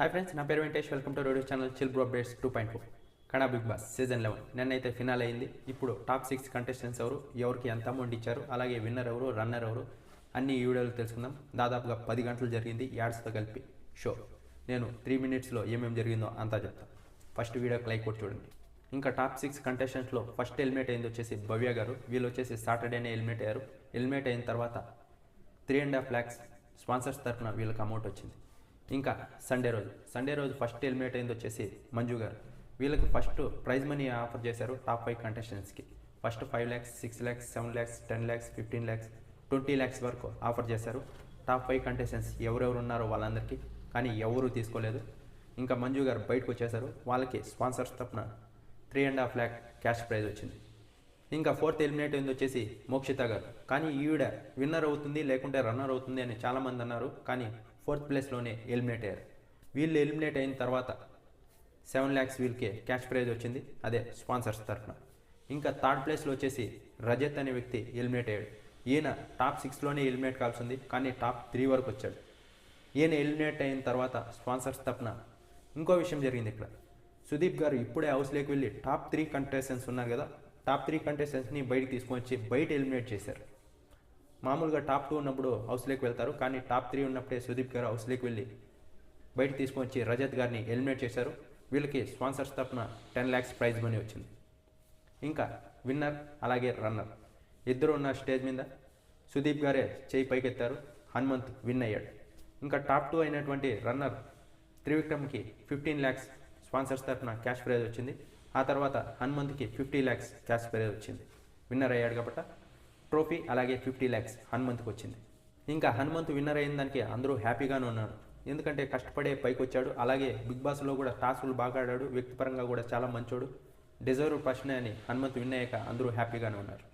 Hi friends నా పేరు Venkatesh. Welcome to radio channel chill bro updates two point four kada big boss season eleven నిన్నైతే finale అయింది. ఇప్పుడు top six contestants ఎవరు ఎవరికి ఎంత అమౌంట్ ఇచ్చారు అలాగే విన్నర్ ఎవరు రన్నర్ ఎవరు అన్ని ఈ వీడియోలు తెలుసుకుందాం. దాదాపుగా పది గంటలు జరిగింది యాడ్స్తో కలిపి. షో నేను త్రీ మినిట్స్లో ఏమేమి జరిగిందో అంతా చెప్తాను ఫస్ట్ వీడియోకి లైక్ కొట్టి చూడండి. ఇంకా టాప్ సిక్స్ కంటెస్టెంట్స్లో ఫస్ట్ ఎలిమినేట్ అయింది వచ్చేసి భవ్య గారు. వీళ్ళు వచ్చేసి సాటర్డేనే ఎలిమినేట్ అయ్యారు. ఎలిమినేట్ అయిన తర్వాత three and half lakhs sponsors తరఫున వీళ్ళకి అమౌంట్ వచ్చింది. ఇంకా సండే రోజు. సండే రోజు ఫస్ట్ ఎలిమినేట్ అయింది వచ్చేసి మంజు గారు. వీళ్ళకి ఫస్ట్ ప్రైజ్ మనీ ఆఫర్ చేశారు top five కంటెస్టెంట్స్కి first five lakhs six lakhs seven lakhs ten lakhs fifteen lakhs twenty lakhs వరకు ఆఫర్ చేశారు. టాప్ ఫైవ్ కంటెస్టెంట్స్ ఎవరెవరు ఉన్నారో వాళ్ళందరికీ. కానీ ఎవరూ తీసుకోలేదు. ఇంకా మంజు గారు బయటకు వచ్చేసారు వాళ్ళకి sponsors తప్పున three and half lakh cash prize వచ్చింది. ఇంకా ఫోర్త్ ఎలిమినేట్ అయింది వచ్చేసి మోక్షిత గారు. కానీ ఈవిడ విన్నర్ అవుతుంది లేకుంటే రన్నర్ అవుతుంది అని చాలామంది అన్నారు. కానీ ఫోర్త్ ప్లేస్లోనే ఎలిమినేట్ అయ్యారు. వీళ్ళు ఎలిమినేట్ అయిన తర్వాత సెవెన్ ల్యాక్స్ వీళ్ళకే క్యాష్ ప్రైజ్ వచ్చింది. అదే స్పాన్సర్స్ తరఫున. ఇంకా థర్డ్ ప్లేస్లో వచ్చేసి రజత్ అనే వ్యక్తి ఎలిమినేట్ అయ్యాడు. ఈయన టాప్ సిక్స్లోనే ఎలిమినేట్ కావాల్సి ఉంది కానీ టాప్ త్రీ వరకు వచ్చాడు. ఈయన ఎలిమినేట్ అయిన తర్వాత స్పాన్సర్స్ తరఫున ఇంకో విషయం జరిగింది ఇక్కడ. సుదీప్ గారు ఇప్పుడే హౌస్లోకి వెళ్ళి టాప్ త్రీ కంటెస్టెంట్స్ ఉన్నారు కదా టాప్ త్రీ కంటెస్టెంట్స్ని బయటికి తీసుకొని వచ్చి బయట ఎలిమినేట్ చేశారు. మామూలుగా టాప్ టూ ఉన్నప్పుడు హౌస్లోకి వెళ్తారు కానీ టాప్ త్రీ ఉన్నప్పుడే సుదీప్ గారు హౌస్లోకి వెళ్ళి బయట తీసుకొని వచ్చి రజత్ గారిని ఎలిమినేట్ చేశారు. వీళ్ళకి స్పాన్సర్స్ తరఫున టెన్ ల్యాక్స్ ప్రైజ్ మనీ వచ్చింది. ఇంకా విన్నర్ అలాగే రన్నర్. ఇద్దరు ఉన్న స్టేజ్ మీద సుదీప్ గారే చేయి పైకెత్తారు. హనుమంత్ విన్ అయ్యాడు. ఇంకా టాప్ టూ అయినటువంటి రన్నర్ త్రివిక్రమ్కి ఫిఫ్టీన్ ల్యాక్స్ స్పాన్సర్స్ తరఫున క్యాష్ ప్రైజ్ వచ్చింది. ఆ తర్వాత హనుమంత్కి ఫిఫ్టీ ల్యాక్స్ క్యాష్ ప్రైజ్ వచ్చింది. విన్నర్ అయ్యాడు కాబట్టి ట్రోఫీ అలాగే ఫిఫ్టీ ల్యాక్స్ హనుమంత్కి వచ్చింది. ఇంకా హనుమంత్ విన్నర్ అయిన దానికి అందరూ హ్యాపీగానే ఉన్నారు. ఎందుకంటే కష్టపడే పైకి వచ్చాడు అలాగే బిగ్ బాస్లో కూడా టాస్కులు బాగా ఆడాడు. వ్యక్తిపరంగా కూడా చాలా మంచోడు. డిజర్వ్ ప్రశ్న అని హనుమంత్ విన్ అయ్యాక అందరూ హ్యాపీగానే ఉన్నారు.